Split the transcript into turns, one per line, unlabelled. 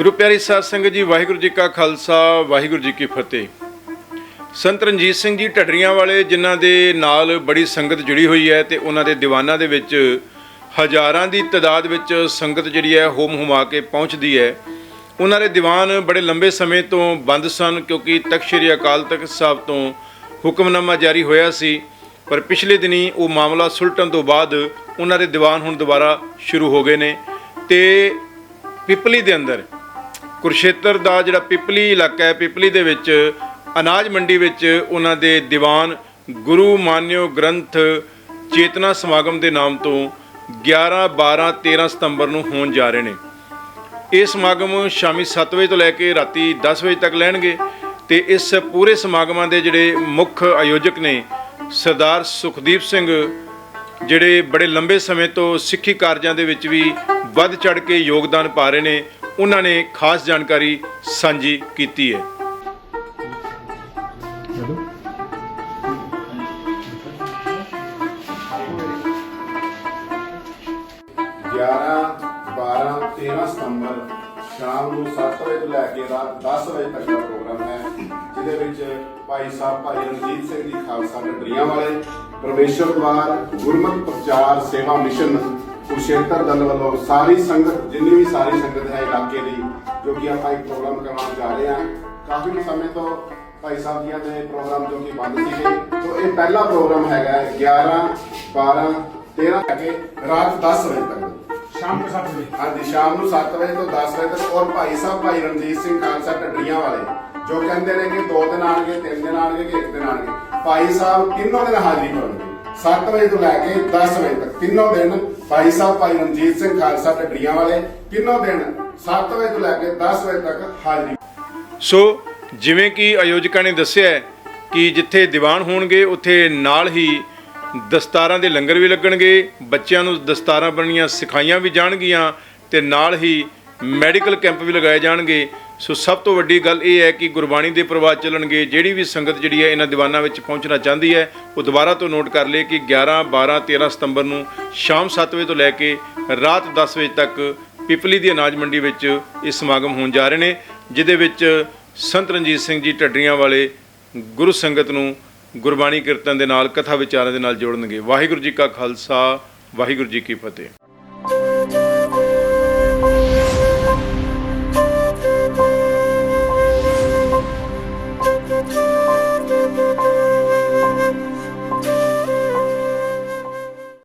ਗੁਰੂ ਪਿਆਰੀ ਸਾਧ ਸੰਗਤ ਜੀ, ਵਾਹਿਗੁਰੂ ਜੀ ਕਾ ਖਾਲਸਾ, ਵਾਹਿਗੁਰੂ ਜੀ ਕੀ ਫਤਿਹ। ਸੰਤ ਰਣਜੀਤ ਸਿੰਘ ਜੀ ਢੱਡਰੀਆਂ ਵਾਲੇ, ਜਿਨ੍ਹਾਂ ਦੇ ਨਾਲ ਬੜੀ ਸੰਗਤ ਜੁੜੀ ਹੋਈ ਹੈ ਤੇ ਉਹਨਾਂ ਦੇ ਦੀਵਾਨਾਂ ਦੇ ਵਿੱਚ ਹਜ਼ਾਰਾਂ ਦੀ ਤਾਦਾਦ ਵਿੱਚ ਸੰਗਤ ਜਿਹੜੀ ਹੈ, ਹੋਮ ਹੁਮਾ ਕੇ ਪਹੁੰਚਦੀ ਹੈ। ਉਹਨਾਂ ਦੇ ਦੀਵਾਨ ਬੜੇ ਲੰਬੇ ਸਮੇਂ ਤੋਂ ਬੰਦ ਸਨ, ਕਿਉਂਕਿ ਤਖਤ ਸ੍ਰੀ ਅਕਾਲ ਤਖਤ ਸਾਹਿਬ ਤੋਂ ਹੁਕਮਨਾਮਾ ਜਾਰੀ ਹੋਇਆ ਸੀ। ਪਰ ਪਿਛਲੇ ਦਿਨੀ ਉਹ ਮਾਮਲਾ ਸੁਲਟਣ ਤੋਂ ਬਾਅਦ ਉਹਨਾਂ ਦੇ ਦੀਵਾਨ ਹੁਣ ਦੁਬਾਰਾ ਸ਼ੁਰੂ ਹੋ ਗਏ ਨੇ ਤੇ ਪਿਪਲੀ ਦੇ ਅੰਦਰ ਕੁਰਸ਼ੇਤਰ ਦਾ ਜਿਹੜਾ ਪਿਪਲੀ ਇਲਾਕਾ ਹੈ, ਪਿਪਲੀ ਦੇ ਵਿੱਚ, ਅਨਾਜ ਮੰਡੀ ਵਿੱਚ ਉਹਨਾਂ ਦੇ ਦੀਵਾਨ ਗੁਰੂ ਮਾਨਿਓ ਗ੍ਰੰਥ ਚੇਤਨਾ ਸਮਾਗਮ ਦੇ ਨਾਮ ਤੋਂ 11 12 13 ਸਤੰਬਰ ਨੂੰ ਹੋਣ ਜਾ ਰਹੇ ਨੇ। ਇਹ ਸਮਾਗਮ ਸ਼ਾਮੀ 7 ਵਜੇ ਤੋਂ ਲੈ ਕੇ ਰਾਤੀ 10 ਵਜੇ ਤੱਕ ਲੈਣਗੇ ਤੇ ਇਸ ਪੂਰੇ ਸਮਾਗਮਾਂ ਦੇ ਜਿਹੜੇ ਮੁੱਖ ਆਯੋਜਕ ਨੇ ਸਰਦਾਰ ਸੁਖਦੀਪ ਸਿੰਘ, ਜਿਹੜੇ ਬੜੇ ਲੰਬੇ ਸਮੇਂ ਤੋਂ ਸਿੱਖੀ ਕਾਰਜਾਂ ਦੇ ਵਿੱਚ ਵੀ ਵੱਧ ਚੜ ਕੇ ਯੋਗਦਾਨ ਪਾ ਰਹੇ ਨੇ ਉਹਨਾਂ ਨੇ ਖਾਸ ਜਾਣਕਾਰੀ ਸਾਂਝੀ ਕੀਤੀ ਹੈ।
ਗਿਆਰਾਂ 12 13 ਸਤੰਬਰ ਸ਼ਾਮ ਨੂੰ 7 ਵਜੇ ਤੋਂ ਲੈ ਕੇ ਰਾਤ 10 ਵਜੇ ਤੱਕ ਦਾ ਪ੍ਰੋਗਰਾਮ ਹੈ ਜਿਹਦੇ ਵਿੱਚ ਭਾਈ ਸਾਹਿਬ ਭਾਈ ਰਣਜੀਤ ਸਿੰਘ ਜੀ ਖਾਲਸਾ ਢੱਡਰੀਆਂ ਵਾਲੇ ਪ੍ਰਵੇਸ਼ਰ ਦਵਾਰ ਗੁਰਮਤਿ ਪ੍ਰਚਾਰ ਸੇਵਾ ਮਿਸ਼ਨ ਕੁਸ਼ੇਤਰ ਦਲ ਵੱਲੋਂ ਸਾਰੀ ਸੰਗਤ ਜਿੰਨੀ ਵੀ ਸਾਰੀ ਸੰਗਤ ਹੈ ਇਲਾਕੇ ਦੀ ਜੋ ਕਿ ਆਪਾਂ ਇੱਕ ਪ੍ਰੋਗਰਾਮ ਕਰਾਉਣ ਜਾ ਰਹੇ ਹਾਂ ਕਾਫੀ ਸਮੇਂ ਤੋਂ ਭਾਈ ਸਾਹਿਬ ਦੀਆਂ ਦੇ ਪ੍ਰੋਗਰਾਮ ਜੋ ਕਿ ਬੰਦ ਸੀਗੇ ਤੋਂ ਇਹ ਪਹਿਲਾ ਪ੍ਰੋਗਰਾਮ ਹੈਗਾ 11 12 13 ਰਾਤ 10 ਵਜੇ ਤੱਕ।
ਸ਼ਾਮ ਨੂੰ 7 ਵਜੇ।
ਹਾਂਜੀ ਸ਼ਾਮ ਨੂੰ 7 ਵਜੇ ਤੋਂ 10 ਵਜੇ ਤੱਕ ਔਰ ਭਾਈ ਸਾਹਿਬ ਭਾਈ ਰਣਜੀਤ ਸਿੰਘ ਖਾਲਸਾ ਟੱਡੀਆਂ ਵਾਲੇ ਜੋ ਕਹਿੰਦੇ ਨੇ ਕਿ ਦੋ ਦਿਨ ਆਣਗੇ ਤਿੰਨ ਦਿਨ ਆਣਗੇ ਕਿ ਇੱਕ ਦਿਨ ਆਣਗੇ ਭਾਈ ਸਾਹਿਬ ਤਿੰਨੋਂ ਦਿਨ ਹਾਜ਼ਰੀ ਹੋਣਗੇ 7 ਵਜੇ ਤੋਂ ਲੈ ਕੇ 10 ਵਜੇ ਤੱਕ ਤਿੰਨੋਂ ਦਿਨ ਭਾਈ ਸਾਹਿਬ, ਭਾਈ ਰਣਜੀਤ ਸਿੰਘ ਖਾਲਸਾ ਢੱਡਰੀਆਂ ਵਾਲੇ, ਤਿੰਨੋਂ ਦਿਨ 7 ਵਜੇ ਤੋਂ ਲੈ ਕੇ 10 ਵਜੇ ਤੱਕ ਹਾਜ਼ਰੀ।
ਸੋ ਜਿਵੇਂ ਕਿ ਆਯੋਜਕਾਂ ਨੇ ਦੱਸਿਆ ਕਿ ਜਿੱਥੇ ਦੀਵਾਨ ਹੋਣਗੇ, ਉੱਥੇ ਨਾਲ ਹੀ ਦਸਤਾਰਾਂ ਦੇ ਲੰਗਰ ਵੀ ਲੱਗਣਗੇ, ਬੱਚਿਆਂ ਨੂੰ ਦਸਤਾਰਾਂ ਬਣਨੀਆਂ ਸਿਖਾਈਆਂ ਵੀ ਜਾਣਗੀਆਂ ਤੇ ਨਾਲ ਹੀ ਮੈਡੀਕਲ ਕੈਂਪ ਵੀ ਲਗਾਏ ਜਾਣਗੇ। ਸੋ ਸਭ ਤੋਂ ਵੱਡੀ ਗੱਲ ਇਹ ਹੈ ਕਿ ਗੁਰਬਾਣੀ ਦੇ ਪ੍ਰਵਾਹ ਚੱਲਣਗੇ। ਜਿਹੜੀ ਵੀ ਸੰਗਤ ਜਿਹੜੀ ਹੈ ਇਹਨਾਂ ਦੀਵਾਨਾਂ ਵਿੱਚ ਪਹੁੰਚਣਾ ਚਾਹੁੰਦੀ ਹੈ, ਉਹ ਦੁਬਾਰਾ ਤੋਂ ਨੋਟ ਕਰ ਲਏ ਕਿ 11 12 13 ਸਤੰਬਰ ਨੂੰ ਸ਼ਾਮ 7 ਵਜੇ ਤੋਂ ਲੈ ਕੇ ਰਾਤ 10 ਵਜੇ ਤੱਕ ਪਿਪਲੀ ਦੀ ਅਨਾਜ ਮੰਡੀ ਵਿੱਚ ਇਹ ਸਮਾਗਮ ਹੋਣ ਜਾ ਰਹੇ ਨੇ, ਜਿਹਦੇ ਵਿੱਚ ਸੰਤ ਰਣਜੀਤ ਸਿੰਘ ਜੀ ਟੱਡਰੀਆਂ ਵਾਲੇ ਗੁਰੂ ਸੰਗਤ ਨੂੰ ਗੁਰਬਾਣੀ ਕੀਰਤਨ ਦੇ ਨਾਲ, ਕਥਾ ਵਿਚਾਰਾਂ ਦੇ ਨਾਲ ਜੋੜਨਗੇ। ਵਾਹਿਗੁਰੂ ਜੀ ਕਾ ਖਾਲਸਾ, ਵਾਹਿਗੁਰੂ ਜੀ ਕੀ ਫਤਿਹ।